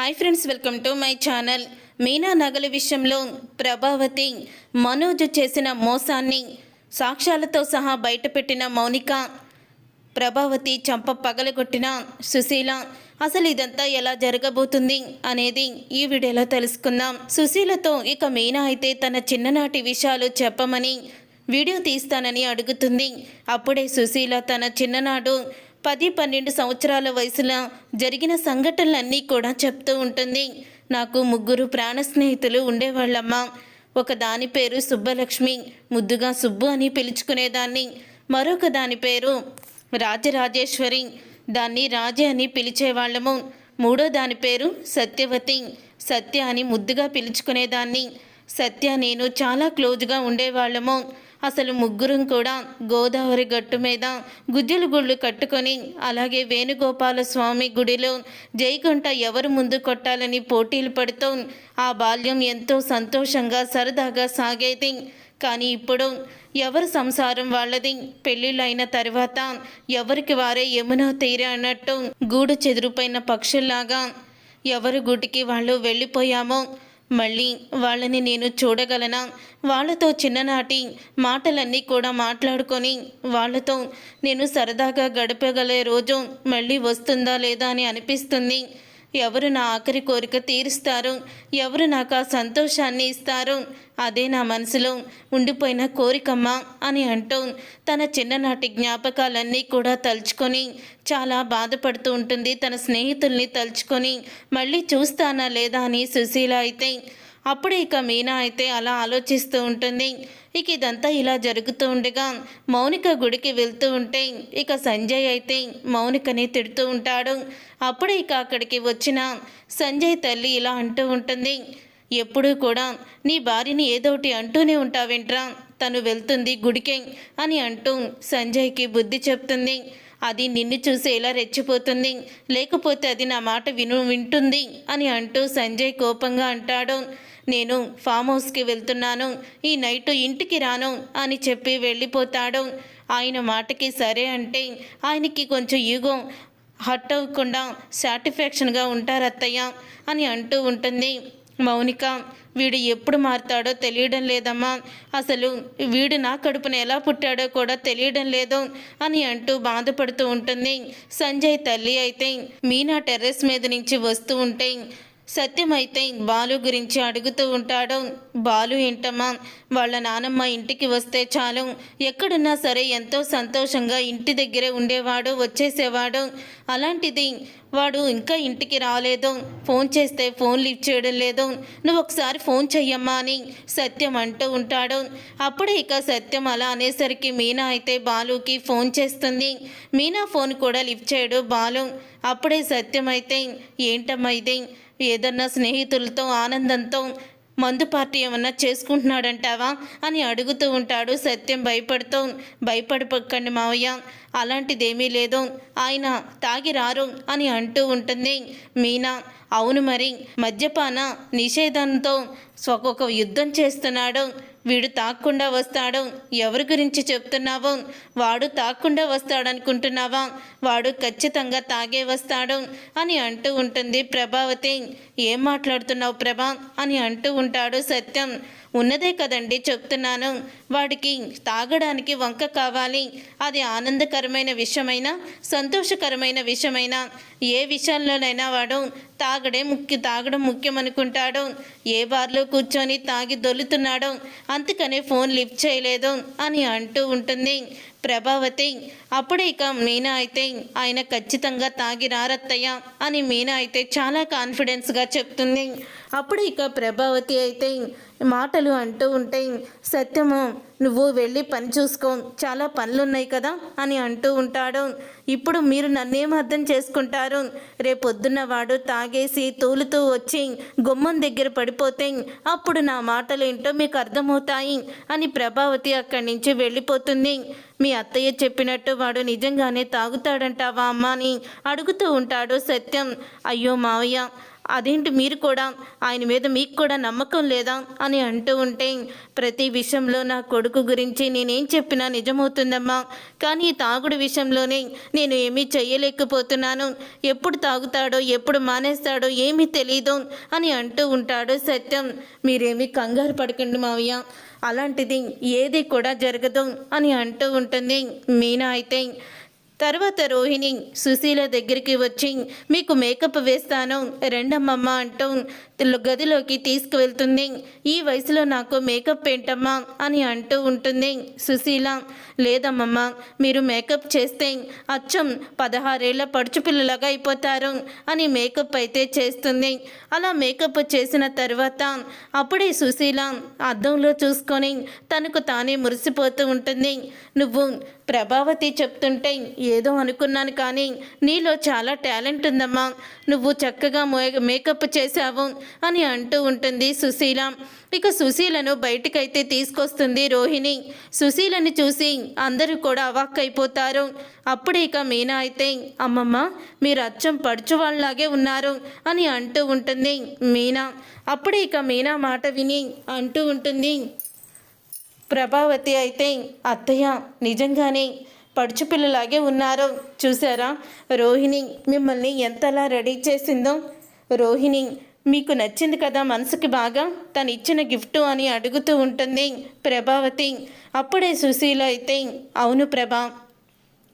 Hi friends welcome to my channel. Meena నగల విషయంలో ప్రభావతి మనోజ్ చేసిన మోసాన్ని సాక్ష్యాలతో సహా బయటపెట్టిన మౌనిక ప్రభావతి చంప పగలగొట్టిన సుశీల అసలు ఇదంతా ఎలా జరగబోతుంది అనేది ఈ వీడియోలో తెలుసుకుందాం. సుశీలతో ఇక మీనా అయితే తన చిన్ననాటి విషయాలు చెప్పమని వీడియో తీస్తానని అడుగుతుంది. అప్పుడే సుశీల తన చిన్ననాడు పది పన్నెండు సంవత్సరాల వయసులో జరిగిన సంఘటనలన్నీ కూడా చెప్తూ ఉంటుంది. నాకు ముగ్గురు ప్రాణ స్నేహితులు ఉండేవాళ్ళమ్మా. ఒక దాని పేరు సుబ్బలక్ష్మి ముద్దుగా సుబ్బు అని పిలుచుకునేదాన్ని. మరొక దాని పేరు రాజరాజేశ్వరి దాన్ని రాజే అని పిలిచేవాళ్ళము. మూడో దాని పేరు సత్యవతి సత్య అని ముద్దుగా పిలుచుకునేదాన్ని. సత్య నేను చాలా క్లోజ్గా ఉండేవాళ్ళము. అసలు ముగ్గురం కూడా గోదావరి గట్టు మీద గుజ్జులు గుళ్ళు కట్టుకొని అలాగే వేణుగోపాల స్వామి గుడిలో జైకొంట ఎవరు ముందు కొట్టాలని పోటీలు పడుతూ ఆ బాల్యం ఎంతో సంతోషంగా సరదాగా సాగేది. కానీ ఇప్పుడు ఎవరి సంసారం వాళ్ళది? పెళ్ళిళ్ళైన అయిన తర్వాత ఎవరికి వారే యమునా తీరే అన్నట్టు గూడు చెదిరిపోయిన పక్షుల్లాగా ఎవరి గుడికి వాళ్ళు వెళ్ళిపోయామో మళ్ళీ వాళ్ళని నేను చూడగలనా? వాళ్ళతో చిన్ననాటి మాటలన్నీ కూడా మాట్లాడుకొని వాళ్ళతో నేను సరదాగా గడపగలే రోజు మళ్ళీ వస్తుందా లేదా అని అనిపిస్తుంది. ఎవరు నా ఆఖరి కోరిక తీరుస్తారు? ఎవరు నాకు ఆ సంతోషాన్ని ఇస్తారు? అదే నా మనసులో ఉండిపోయిన కోరికమ్మా అని అంటూ తన చిన్ననాటి జ్ఞాపకాలన్నీ కూడా తలుచుకొని చాలా బాధపడుతూ ఉంటుంది. తన స్నేహితుల్ని తలుచుకొని మళ్ళీ చూస్తానా లేదా? అని సుశీల అయితే అప్పుడు ఇక మీనా అయితే అలా ఆలోచిస్తూ ఉంటుంది. ఇక ఇదంతా ఇలా జరుగుతూ ఉండగా మౌనిక గుడికి వెళ్తూ ఉంటే ఇక సంజయ్ అయితే మౌనికని తిడుతూ ఉంటాడు. అప్పుడు ఇక అక్కడికి వచ్చిన సంజయ్ తల్లి ఇలా అంటూ ఉంటుంది. ఎప్పుడూ కూడా నీ భార్యని ఏదోటి అంటూనే ఉంటావేంట్రా? తను వెళ్తుంది గుడికే అని అంటూ సంజయ్కి బుద్ధి చెప్తుంది. అది నిన్ను చూసి ఎలా రెచ్చిపోతుంది? లేకపోతే అది నా మాట విను వింటుంది అని అంటూ సంజయ్ కోపంగా అంటాడు. నేను ఫామ్ హౌస్కి వెళ్తున్నాను ఈ నైట్ ఇంటికి రాను అని చెప్పి వెళ్ళిపోతాడు. ఆయన మాటకి సరే అంటే ఆయనకి కొంచెం ఈగో హట్ అవ్వకుండా సాటిస్ఫాక్షన్గా ఉంటారు అత్తయ్య అని అంటూ ఉంటుంది. మౌనిక వీడు ఎప్పుడు మారుతాడో తెలియడం లేదమ్మా. అసలు వీడు నా కడుపున ఎలా పుట్టాడో కూడా తెలియడం లేదు అని అంటూ బాధపడుతూ ఉంటుంది. సంజయ్ తల్లి అయితే మీనా టెర్రస్ మీద నుంచి వస్తూ ఉంటే సత్యమైతే బాలు గురించి అడుగుతూ ఉంటాడు. బాలు ఇంటమ్మా వాళ్ళ నానమ్మ ఇంటికి వస్తే చాలు. ఎక్కడున్నా సరే ఎంతో సంతోషంగా ఇంటి దగ్గరే ఉండేవాడు వచ్చేసేవాడు. అలాంటిది వాడు ఇంకా ఇంటికి రాలేదు. ఫోన్ చేస్తే ఫోన్ లిఫ్ట్ చేయడం లేదు. నువ్వు ఒకసారి ఫోన్ చెయ్యమ్మా అని సత్యం అంటూ ఉంటాడు. అప్పుడే ఇక సత్యం అలా అనేసరికి మీనా అయితే బాలుకి ఫోన్ చేస్తుంది. మీనా ఫోన్ కూడా లిఫ్ట్ చేయడు బాలు. అప్పుడే సత్యం అయితే ఏంటమ్మా ఇది? ఏదన్నా స్నేహితులతో ఆనందంతో మందు పార్టీ ఏమన్నా చేసుకుంటున్నాడంటావా అని అడుగుతూ ఉంటాడు. సత్యం భయపడుతూ భయపడిపోకండి మావయ్య. అలాంటిదేమీ లేదు. ఆయన తాగి రారు అని అంటూ ఉంటుంది. మీనా అవును మరి మద్యపాన నిషేధంతో ఒక్కొక్క యుద్ధం చేస్తున్నాడు. వీడు తాక్కుండా వస్తాడు. ఎవరి గురించి చెప్తున్నావు? వాడు తాక్కుండా వస్తాడనుకుంటున్నావా? వాడు ఖచ్చితంగా తాగే వస్తాడు అని అంటూ ఉంటుంది ప్రభావతి. ఏం మాట్లాడుతున్నావు ప్రభా? అని అంటూ ఉంటాడు సత్యం. ఉన్నదే కదండి చెప్తున్నాను. వాడికి తాగడానికి వంక కావాలి. అది ఆనందకరమైన విషయమైనా సంతోషకరమైన విషయమైనా ఏ విషయంలోనైనా వాడు తాగడే ముఖ్య తాగడం ముఖ్యం అనుకుంటాడు ఏ బార్లో కూర్చొని తాగి దొల్లుతున్నాడో అందుకనే ఫోన్ లిఫ్ట్ చేయలేదు అని అంటూ ఉంటుంది. ప్రభావతి అప్పుడే ఇక మీనా అయితే ఆయన ఖచ్చితంగా తాగి రారత్తయ్య అని మీనా అయితే చాలా కాన్ఫిడెన్స్గా చెప్తుంది. అప్పుడు ఇక ప్రభావతి అయితే మాటలు అంటూ ఉంటే సత్యము నువ్వు వెళ్ళి పని చూసుకో చాలా పనులు ఉన్నాయి కదా అని అంటూ ఉంటాడు. ఇప్పుడు మీరు నన్నేం అర్థం చేసుకుంటారు? రేపొద్దున్న వాడు తాగేసి తూలుతూ వచ్చి గుమ్మం దగ్గర పడిపోతే అప్పుడు నా మాటలు ఏంటో మీకు అర్థమవుతాయి అని ప్రభావతి అక్కడి నుంచి వెళ్ళిపోతుంది. మీ అత్తయ్య చెప్పినట్టు వాడు నిజంగానే తాగుతాడంటావా అమ్మ అని అడుగుతూ ఉంటాడు సత్యం. అయ్యో మావయ్య అదేంటి మీరు కూడా ఆయన మీద మీకు కూడా నమ్మకం లేదా అని అంటూ ఉంటే ప్రతి విషయంలో నా కొడుకు గురించి నేనేం చెప్పినా నిజమవుతుందమ్మా. కానీ తాగుడు విషయంలోనే నేను ఏమీ చేయలేకపోతున్నాను ఎప్పుడు తాగుతాడో ఎప్పుడు మానేస్తాడో ఏమీ తెలీదు అని అంటూ ఉంటాడు సత్యం. మీరేమీ కంగారు పడకండి మావయ్య. అలాంటిది ఏది కూడా జరగదు అని అంటూ ఉంటుంది. మీనా అయితే తర్వాత రోహిణి సుశీల దగ్గరికి వచ్చి మీకు మేకప్ వేస్తాను రెండమ్మమ్మ అంటూ గదిలోకి తీసుకువెళ్తుంది. ఈ వయసులో నాకు మేకప్ ఏంటమ్మా? అని అంటూ ఉంటుంది సుశీల. లేదమ్మమ్మ మీరు మేకప్ చేస్తే అచ్చం పదహారేళ్ళ పడుచు పిల్లలాగా అయిపోతారు అని మేకప్ అయితే చేస్తుంది. అలా మేకప్ చేసిన తర్వాత అప్పుడే సుశీల అద్దంలో చూసుకొని తనకు తానే మురిసిపోతూ ఉంటుంది. నువ్వు ప్రభావతి చెప్తుంటే ఏదో అనుకున్నాను కానీ నీలో చాలా టాలెంట్ ఉందమ్మా. నువ్వు చక్కగా మే- మేకప్ చేశావు. అని అంటూ ఉంటుంది సుశీల. ఇక సుశీలను బయటకైతే తీసుకొస్తుంది రోహిణి. సుశీలని చూసి అందరూ కూడా అవాక్కైపోతారు. అప్పుడే ఇక మీనా అయితే అమ్మమ్మ మీరు అచ్చం పడుచు వాళ్ళలాగే ఉన్నారు అని అంటూ ఉంటుంది మీనా. అప్పుడే ఇక మీనా మాట విని అంటూ ఉంటుంది ప్రభావతి అయితే అత్తయ్య నిజంగానే పడుచు పిల్లలాగే ఉన్నారు. చూసారా? రోహిణి మిమ్మల్ని ఎంతలా రెడీ చేసిందో. రోహిణి మీకు నచ్చింది కదా మనసుకి బాగా? తను ఇచ్చిన గిఫ్ట్ అని అడుగుతూ ఉంటుంది ప్రభావతి. అప్పుడే సుశీల అయితే అవును ప్రభా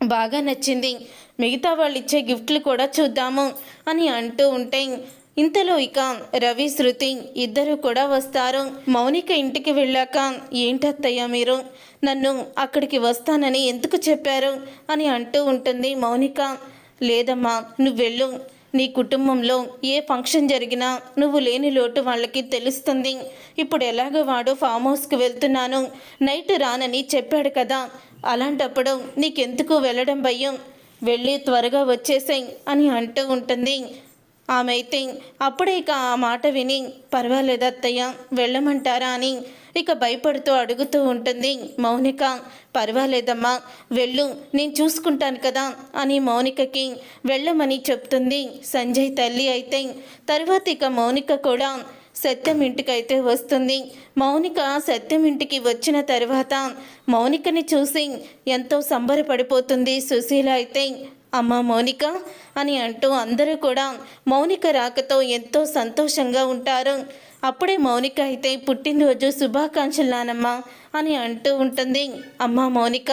బాగా నచ్చింది. మిగతా వాళ్ళు ఇచ్చే గిఫ్ట్లు కూడా చూద్దాము అని అంటూ ఉంటే ఇంతలో ఇక రవి శృతి ఇద్దరు కూడా వస్తారు. మౌనిక ఇంటికి వెళ్ళాక ఏంటత్తయ్య మీరు? నన్ను అక్కడికి వస్తానని ఎందుకు చెప్పారు? అని అంటూ ఉంటుంది మౌనిక. లేదమ్మా నువ్వు వెళ్ళు నీ కుటుంబంలో ఏ ఫంక్షన్ జరిగినా నువ్వు లేని లోటు వాళ్ళకి తెలుస్తుంది. ఇప్పుడు ఎలాగో వాడు ఫామ్ హౌస్కి వెళ్తున్నాను. నైట్ రానని చెప్పాడు కదా. అలాంటప్పుడు నీకెందుకు వెళ్ళడం భయం? వెళ్ళి త్వరగా వచ్చేసాయి అని అంటూ ఉంటుంది. ఆమె అయితే అప్పుడే ఇక ఆ మాట విని పర్వాలేదు అత్తయ్య వెళ్ళమంటారా అని ఇక భయపడుతూ అడుగుతూ ఉంటుంది మౌనిక. పర్వాలేదమ్మా వెళ్ళు నేను చూసుకుంటాను కదా అని మౌనికకి వెళ్ళమని చెప్తుంది సంజయ్ తల్లి అయితే. తర్వాత ఇక మౌనిక కూడా సత్యం ఇంటికైతే వస్తుంది. మౌనిక సత్యం ఇంటికి వచ్చిన తర్వాత మౌనికని చూసి ఎంతో సంబరపడిపోతుంది సుశీల అయితే. అమ్మ మౌనిక అని అంటూ అందరూ కూడా మౌనిక రాకతో ఎంతో సంతోషంగా ఉంటారు. అప్పుడే మౌనిక అయితే పుట్టినరోజు శుభాకాంక్షలు నానమ్మ అని అంటూ ఉంటుంది. అమ్మ మౌనిక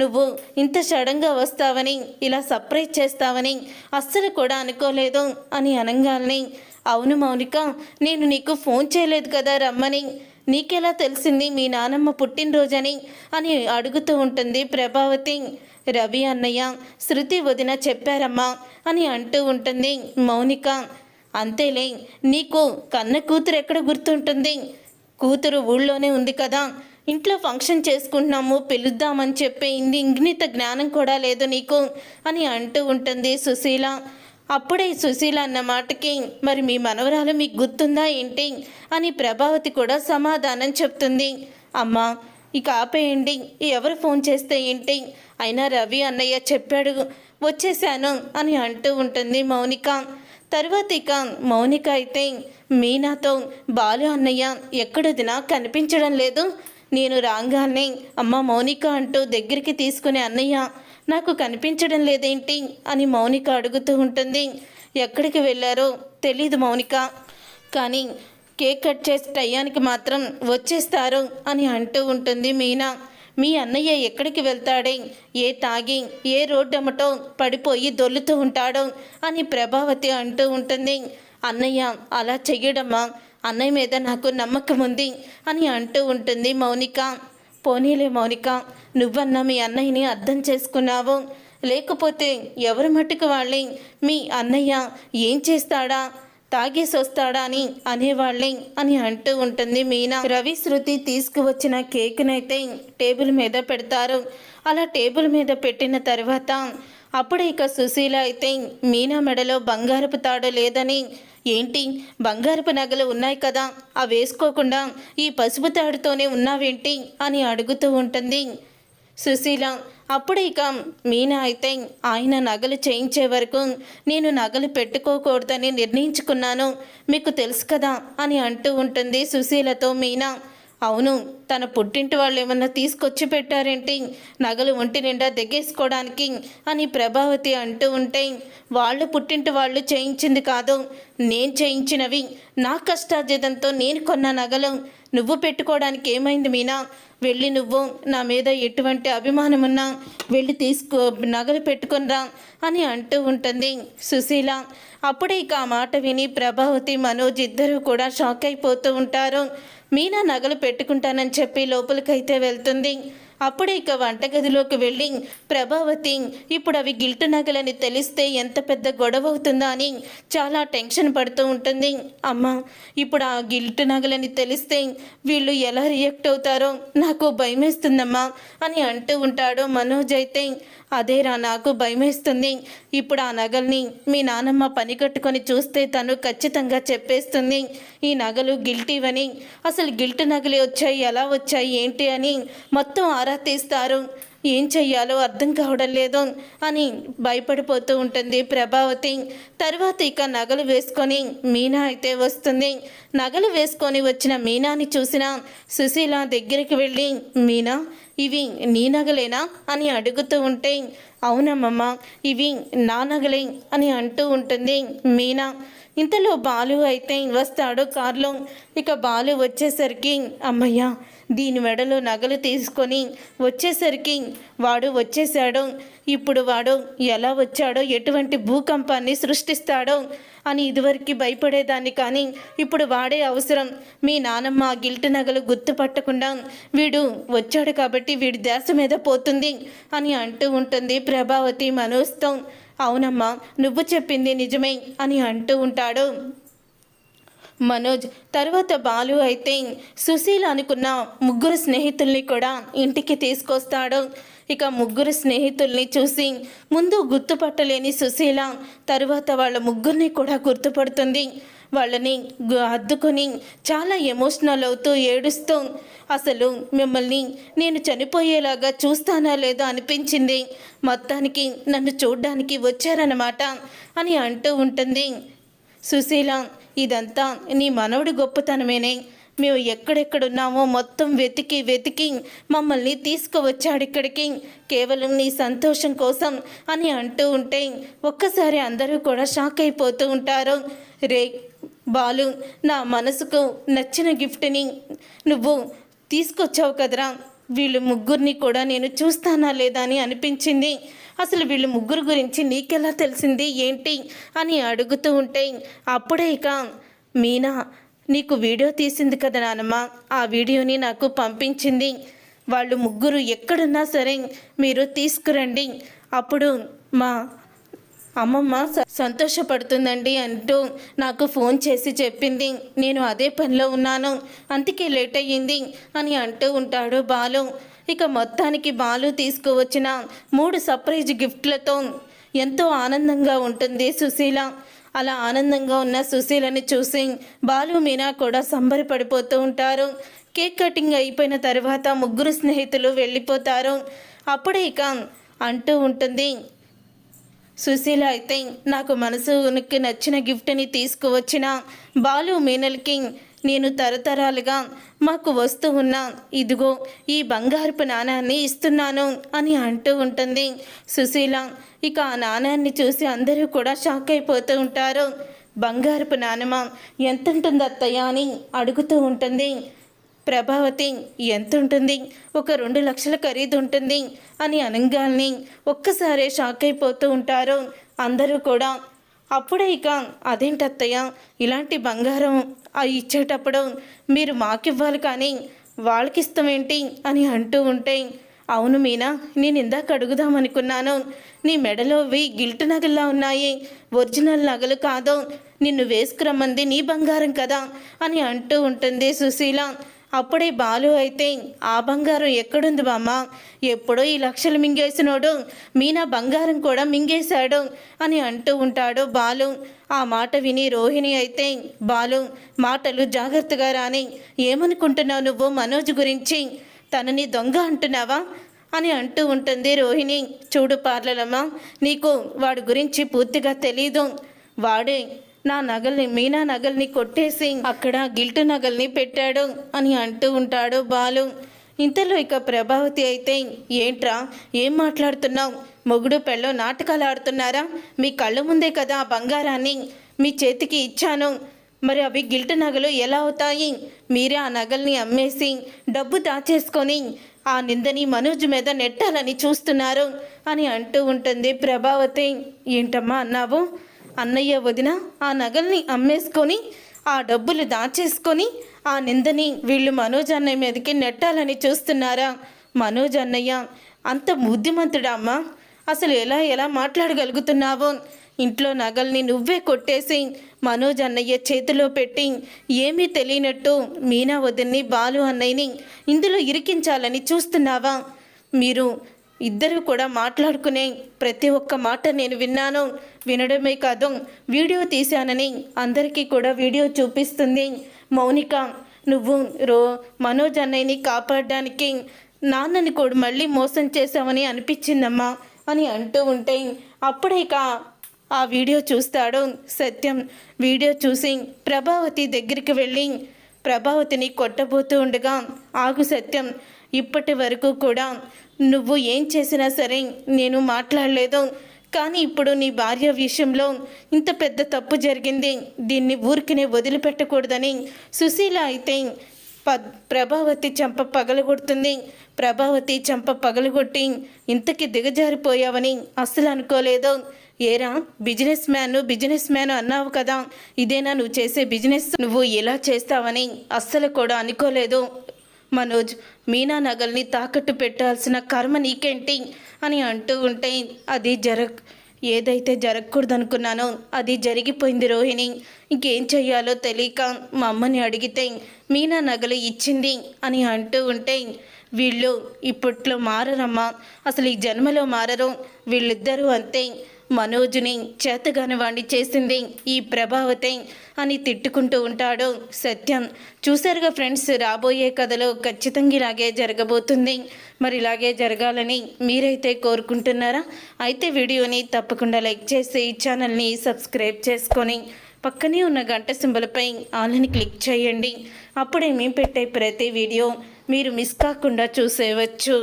నువ్వు ఇంత సడన్గా వస్తావని ఇలా సర్ప్రైజ్ చేస్తావని అస్సలు కూడా అనుకోలేదు అని అనగాలని అవును మౌనిక నేను నీకు ఫోన్ చేయలేదు కదా రమ్మని నీకెలా తెలిసింది మీ నానమ్మ పుట్టినరోజని అని అడుగుతూ ఉంటుంది ప్రభావతి. రవి అన్నయ్య శృతి వదిన చెప్పారమ్మా అని అంటూ ఉంటుంది మౌనిక. అంతేలే నీకు కన్న కూతురు ఎక్కడ గుర్తుంటుంది? కూతురు ఊళ్ళోనే ఉంది కదా. ఇంట్లో ఫంక్షన్ చేసుకుంటున్నాము పిలుద్దామని చెప్పే ఇన్ని ఇంగిత జ్ఞానం కూడా లేదు నీకు అని అంటూ ఉంటుంది సుశీల. అప్పుడే సుశీల అన్న మాటకి మరి మీ మనవరాలు మీకు గుర్తుందా ఏంటి? అని ప్రభావతి కూడా సమాధానం చెప్తుంది. అమ్మా ఇక ఆపేయండి. ఎవరు ఫోన్ చేస్తే ఏంటి? అయినా రవి అన్నయ్య చెప్పాడు వచ్చేసాను అని అంటూ ఉంటుంది మౌనిక. తర్వాత ఇక మౌనిక అయితే మీనాతో బాలు అన్నయ్య ఎక్కడదినా కనిపించడం లేదు. నేను రాగానే అమ్మ మౌనిక అంటూ దగ్గరికి తీసుకునే అన్నయ్య నాకు కనిపించడం లేదేంటి? అని మౌనిక అడుగుతూ ఉంటుంది. ఎక్కడికి వెళ్ళారో తెలీదు మౌనిక. కానీ కేక్ కట్ చేసే టయానికి మాత్రం వచ్చేస్తారు అని అంటూ ఉంటుంది మీనా. మీ అన్నయ్య ఎక్కడికి వెళ్తాడే? ఏ తాగి ఏ రోడ్డమ్మటో పడిపోయి దొల్లుతూ ఉంటాడో అని ప్రభావతి అంటూ ఉంటుంది. అన్నయ్య అలా చెయ్యడమ్మా. అన్నయ్య మీద నాకు నమ్మకం ఉంది అని అంటూ ఉంటుంది మౌనిక. పోనీలే మౌనిక నువ్వన్నా మీ అన్నయ్యని అర్థం చేసుకున్నావు? లేకపోతే ఎవరి మట్టుకు వాళ్ళే? మీ అన్నయ్య ఏం చేస్తాడా? తాగేసి వస్తాడా అని అనేవాళ్ళే అని అంటూ ఉంటుంది మీనా. రవి శృతి తీసుకువచ్చిన కేక్నైతే టేబుల్ మీద పెడతారు. అలా టేబుల్ మీద పెట్టిన తర్వాత అప్పుడు ఇక సుశీల అయితే మీనా మెడలో బంగారపు తాడు లేదని ఏంటి? బంగారపు నగలు ఉన్నాయి కదా? అవి వేసుకోకుండా ఈ పసుపు తాడుతోనే ఉన్నావేంటి? అని అడుగుతూ ఉంటుంది సుశీల. అప్పుడు ఇక మీనా అయితే ఆయన నగలు చేయించే వరకు నేను నగలు పెట్టుకోకూడదని నిర్ణయించుకున్నాను. మీకు తెలుసు కదా అని అంటూ ఉంటుంది సుశీలతో మీనా. అవును తన పుట్టింటి వాళ్ళు ఏమన్నా తీసుకొచ్చి పెట్టారేంటి? నగలు ఒంటి నిండా దిగేసుకోవడానికి అని ప్రభావతి అంటూ ఉంటే వాళ్ళు పుట్టింటి వాళ్ళు చేయించింది కాదు నేను చేయించినవి. నా కష్టార్జితంతో నేను కొన్న నగలు నువ్వు పెట్టుకోవడానికి ఏమైంది మీనా? వెళ్ళి నువ్వు నా మీద ఎటువంటి అభిమానం ఉన్నా వెళ్ళి తీసుకో నగలు పెట్టుకునిరా అని అంటూ ఉంటుంది. సుశీల అప్పుడే ఇక ఆ మాట విని ప్రభావతి మనోజ్ ఇద్దరూ కూడా షాక్ అయిపోతూ ఉంటారు. మీనా నగలు పెట్టుకుంటానని చెప్పి లోపలికైతే వెళ్తుంది. అప్పుడే ఇక వంటగదిలోకి వెళ్ళి ప్రభావతి ఇప్పుడు అవి గిల్టు నగలని తెలిస్తే ఎంత పెద్ద గొడవ అవుతుందా అని చాలా టెన్షన్ పడుతూ ఉంటుంది. అమ్మ ఇప్పుడు ఆ గిల్టు నగలని తెలిస్తే వీళ్ళు ఎలా రియాక్ట్ అవుతారో నాకు భయమేస్తుందమ్మా అని అంటూ ఉంటాడు మనోజ్ అయితే. అదేరా నాకు భయమేస్తుంది. ఇప్పుడు ఆ నగల్ని మీ నానమ్మ పని కట్టుకొని చూస్తే తను ఖచ్చితంగా చెప్పేస్తుంది. ఈ నగలు గిల్టీవని. అసలు గిల్ట్ నగలు వచ్చాయి ఎలా వచ్చాయి ఏంటి అని మొత్తం ఆరా తీస్తారు. ఏం చెయ్యాలో అర్థం కావడం లేదు అని భయపడిపోతూ ఉంటుంది ప్రభావతి. తర్వాత ఇక నగలు వేసుకొని మీనా అయితే వస్తుంది. నగలు వేసుకొని వచ్చిన మీనాని చూసిన సుశీల దగ్గరికి వెళ్ళి మీనా ఇవి నీ నగలేనా? అని అడుగుతూ ఉంటే అవునమ్మమ్మ ఇవి నా నగలే అని అంటూ ఉంటుంది మీనా. ఇంతలో బాలు అయితే వస్తాడు కారులో. ఇక బాలు వచ్చేసరికి అమ్మయ్య దీని మెడలో నగలు తీసుకొని వచ్చేసరికి వాడు వచ్చేసాడు ఇప్పుడు వాడు ఎలా వచ్చాడో ఎటువంటి భూకంపాన్ని సృష్టిస్తాడో అని ఇదివరకు భయపడేదాన్ని కానీ ఇప్పుడు వాడే అవసరం. మీ నానమ్మ ఆ గిల్ట్ నగలు గుర్తుపట్టకుండా వీడు వచ్చాడు కాబట్టి వీడి దేశ మీద పోతుంది అని అంటూ ఉంటుంది ప్రభావతి మనోస్తం అవునమ్మా నువ్వు చెప్పింది నిజమే అని అంటూ ఉంటాడు. మనోజ్ తర్వాత బాలు అయితే సుశీల అనుకున్న ముగ్గురు స్నేహితుల్ని కూడా ఇంటికి తీసుకొస్తాడు. ఇక ముగ్గురు స్నేహితుల్ని చూసి ముందు గుర్తుపట్టలేని సుశీల తర్వాత వాళ్ళ ముగ్గురిని కూడా గుర్తుపడుతుంది. వాళ్ళని అద్దుకొని చాలా ఎమోషనల్ అవుతూ ఏడుస్తూ అసలు మిమ్మల్ని నేను చనిపోయేలాగా చూస్తానా లేదో? అనిపించింది. మొత్తానికి నన్ను చూడ్డానికి వచ్చారన్నమాట అని అంటూ ఉంటుంది. సుశీల ఇదంతా నీ మనవడి గొప్పతనమేనే. మేము ఎక్కడెక్కడున్నామో మొత్తం వెతికి వెతికి మమ్మల్ని తీసుకువచ్చాడు ఇక్కడికి. కేవలం నీ సంతోషం కోసం అని అంటూ ఉంటే ఒక్కసారి అందరూ కూడా షాక్ అయిపోతూ ఉంటారు. రే బాలు నా మనసుకు నచ్చిన గిఫ్ట్ని నువ్వు తీసుకొచ్చావు కదరా. వీళ్ళు ముగ్గురిని కూడా నేను చూస్తానా లేదా అని అనిపించింది. అసలు వీళ్ళు ముగ్గురు గురించి నీకెలా తెలిసింది? ఏంటి? అని అడుగుతూ ఉంటే అప్పుడే ఇక మీనా నీకు వీడియో తీసింది కదా నానమ్మ? ఆ వీడియోని నాకు పంపించింది. వాళ్ళు ముగ్గురు ఎక్కడున్నా సరే మీరు తీసుకురండి. అప్పుడు మా అమ్మమ్మ సంతోషపడుతుందండి అంటూ నాకు ఫోన్ చేసి చెప్పింది. నేను అదే పనిలో ఉన్నాను. అందుకే లేట్ అయ్యింది అని అంటూ ఉంటాడు బాలు. ఇక మొత్తానికి బాలు తీసుకువచ్చిన మూడు సర్ప్రైజ్ గిఫ్ట్లతో ఎంతో ఆనందంగా ఉంటుంది సుశీల. అలా ఆనందంగా ఉన్న సుశీలని చూసి బాలు మీనా కూడా సంబరపడిపోతూ ఉంటారు. కేక్ కటింగ్ అయిపోయిన తర్వాత ముగ్గురు స్నేహితులు వెళ్ళిపోతారు. అప్పుడే ఇక అంటూ ఉంటుంది సుశీల అయితే నాకు మనసుకి నచ్చిన గిఫ్ట్ని తీసుకువచ్చిన బాలు మీనల్కి నేను తరతరాలుగా మాకు వస్తూ ఉన్న ఇదిగో ఈ బంగారపు నాణాన్ని ఇస్తున్నాను అని అంటూ ఉంటుంది. సుశీల ఇక ఆ నాణాన్ని చూసి అందరూ కూడా షాక్ అయిపోతూ ఉంటారు. బంగారపు నాణమా? ఎంతుంటుంది అత్తయ్య అని అడుగుతూ ఉంటుంది. ప్రభావతి ఎంత ఉంటుంది ఒక రెండు లక్షల ఖరీదు ఉంటుంది అని అనగానే ఒక్కసారే షాక్ అయిపోతూ ఉంటారు అందరూ కూడా. అప్పుడే ఇక అదేంటత్తయ్య? ఇలాంటి బంగారం అవి ఇచ్చేటప్పుడు మీరు మాకివ్వాలి కానీ వాళ్ళకి ఇస్తామేంటి అని అంటూ ఉంటే అవును మీనా నేను ఇందాక అడుగుదామనుకున్నాను. నీ మెడలోవి గిల్ట్ నగల్లా ఉన్నాయి. ఒరిజినల్ నగలు కాదు. నిన్ను వేసుకురమ్మంది నీ బంగారం కదా అని అంటూ ఉంటుంది సుశీల. అప్పుడే బాలు అయితే ఆ బంగారం ఎక్కడుంది బామ్మ? ఎప్పుడో ఈ లక్షలు మింగేసినోడు మీనా బంగారం కూడా మింగేశాడు అని అంటూ ఉంటాడు బాలు. ఆ మాట విని రోహిణి అయితే బాలు మాటలు జాగ్రత్తగా రాని ఏమనుకుంటున్నావు నువ్వు మనోజ్ గురించి? తనని దొంగ అంటున్నావా? అని అంటూ ఉంటుంది రోహిణి. చూడు పార్లలమ్మ నీకు వాడి గురించి పూర్తిగా తెలీదు. వాడే నా నగల్ని మీనా నగల్ని కొట్టేసి అక్కడ గిల్టు నగల్ని పెట్టాడు అని అంటూ ఉంటాడు బాలు. ఇంతలో ఇక ప్రభావతి అయితే ఏంట్రా ఏం మాట్లాడుతున్నావు? మొగుడు పెళ్ళో నాటకాలు ఆడుతున్నారా? మీ కళ్ళ ముందే కదా ఆ బంగారాన్ని. మీ చేతికి ఇచ్చాను. మరి అవి గిల్ట్ నగలు ఎలా అవుతాయి? మీరే ఆ నగల్ని అమ్మేసి డబ్బు దాచేసుకొని ఆ నిందని మనోజ్ మీద నెట్టాలని చూస్తున్నారు అని అంటూ ఉంటుంది ప్రభావతి. ఏంటమ్మా అన్నావు? అన్నయ్య వదిన ఆ నగల్ని అమ్మేసుకొని ఆ డబ్బులు దాచేసుకొని ఆ నిందని వీళ్ళు మనోజ్ అన్నయ్య మీదకి నెట్టాలని చూస్తున్నారా? మనోజ్ అన్నయ్య అంత బుద్ధిమంతుడా అమ్మా? అసలు ఎలా ఎలా మాట్లాడగలుగుతున్నావో? ఇంట్లో నగల్ని నువ్వే కొట్టేసి మనోజ్ అన్నయ్య చేతిలో పెట్టి ఏమీ తెలియనట్టు మీనా వదిన్ని బాలు అన్నయ్యని ఇందులో ఇరికించాలని చూస్తున్నావా? మీరు ఇద్దరు కూడా మాట్లాడుకునే ప్రతి ఒక్క మాట నేను విన్నాను. వినడమే కాదు వీడియో తీశానని అందరికీ కూడా వీడియో చూపిస్తుంది. మౌనిక నువ్వు రో మనోజ్ అన్నయ్యని కాపాడడానికి నాన్నని కూడా మళ్ళీ మోసం చేశామని అనిపించిందమ్మా అని అంటూ ఉంటే అప్పుడే ఇక ఆ వీడియో చూస్తాడు సత్యం. వీడియో చూసి ప్రభావతి దగ్గరికి వెళ్ళి ప్రభావతిని కొట్టబోతూ ఉండగా ఆగు సత్యం ఇప్పటి వరకు కూడా నువ్వు ఏం చేసినా సరే నేను మాట్లాడలేదు. కానీ ఇప్పుడు నీ భార్య విషయంలో ఇంత పెద్ద తప్పు జరిగింది. దీన్ని ఊరికినే వదిలిపెట్టకూడదని సుశీల అయితే ప ప్రభావతి చంప పగలగొడుతుంది. ప్రభావతి చంప పగలగొట్టి ఇంతకి దిగజారిపోయావని అస్సలు అనుకోలేదు. ఏరా బిజినెస్ మ్యాన్ బిజినెస్ మ్యాన్ అన్నావు కదా. ఇదేనా నువ్వు చేసే బిజినెస్? నువ్వు ఇలా చేస్తావని అస్సలు కూడా అనుకోలేదు. మనోజ్ మీనా నగల్ని తాకట్టు పెట్టాల్సిన కర్మ నీకేంటి? అని అంటూ ఉంటే అది జరగ ఏదైతే జరగకూడదు అనుకున్నానో అది జరిగిపోయింది రోహిణి. ఇంకేం చెయ్యాలో తెలియక మా అమ్మని అడిగితే మీనా నగలు ఇచ్చింది అని అంటూ ఉంటే వీళ్ళు ఇప్పట్లో మారరమ్మా. అసలు ఈ జన్మలో మారరు వీళ్ళిద్దరూ అంతే. మనోజుని చేతగాని వాణ్ణి చేసింది ఈ ప్రభావతే అని తిట్టుకుంటూ ఉంటాడు సత్యం. చూసారుగా ఫ్రెండ్స్ రాబోయే కథలో ఖచ్చితంగా ఇలాగే జరగబోతుంది. మరి ఇలాగే జరగాలని మీరైతే కోరుకుంటున్నారా? అయితే వీడియోని తప్పకుండా లైక్ చేసి ఛానల్ని సబ్స్క్రైబ్ చేసుకొని పక్కనే ఉన్న గంట సింబలపై ఆల్ని క్లిక్ చేయండి. అప్పుడే మేము పెట్టే ప్రతి వీడియో మీరు మిస్ కాకుండా చూసేవచ్చు.